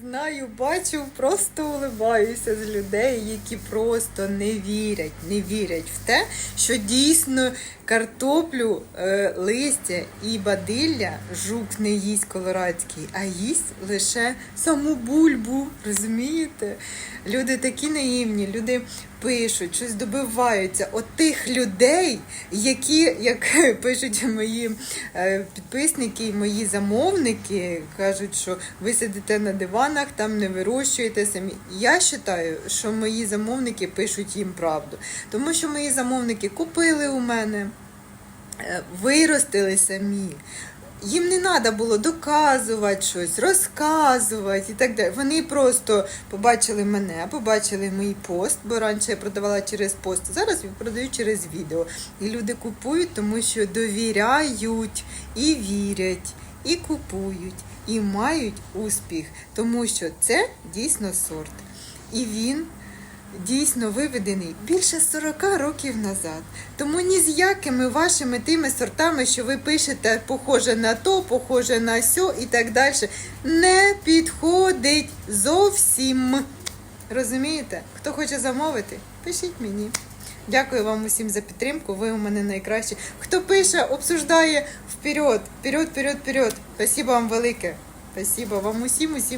знаю, бачу, просто улибаюся з людей, які просто не вірять, не вірять в те, що дійсно картоплю, е, листя і бадилля жук не їсть колорадський, а їсть лише саму бульбу. Розумієте? Люди такі наївні, люди пишуть, щось добиваються. От тих людей, які, як пишуть мої е, підписники мої замовники, кажуть, що ви сидите на диванах, там не вирощуєте самі. Я вважаю, що мої замовники пишуть їм правду. Тому що мої замовники купили у мене, е, виростили самі. Їм не треба було доказувати щось, розказувати і так далі. Вони просто побачили мене, побачили мій пост, бо раніше я продавала через пост, зараз я продаю через відео. І люди купують, тому що довіряють і вірять, і купують, і мають успіх, тому що це дійсно сорт. І він дійсно виведений більше 40 років назад. Тому ні з якими вашими тими сортами, що ви пишете, похоже на то, похоже на сьо і так далі, не підходить зовсім. Розумієте? Хто хоче замовити, пишіть мені. Дякую вам усім за підтримку. Ви у мене найкращі. Хто пише, обсуждає вперед, вперед, вперед, вперед. Спасибо вам велике. Спасибо вам усім, усім.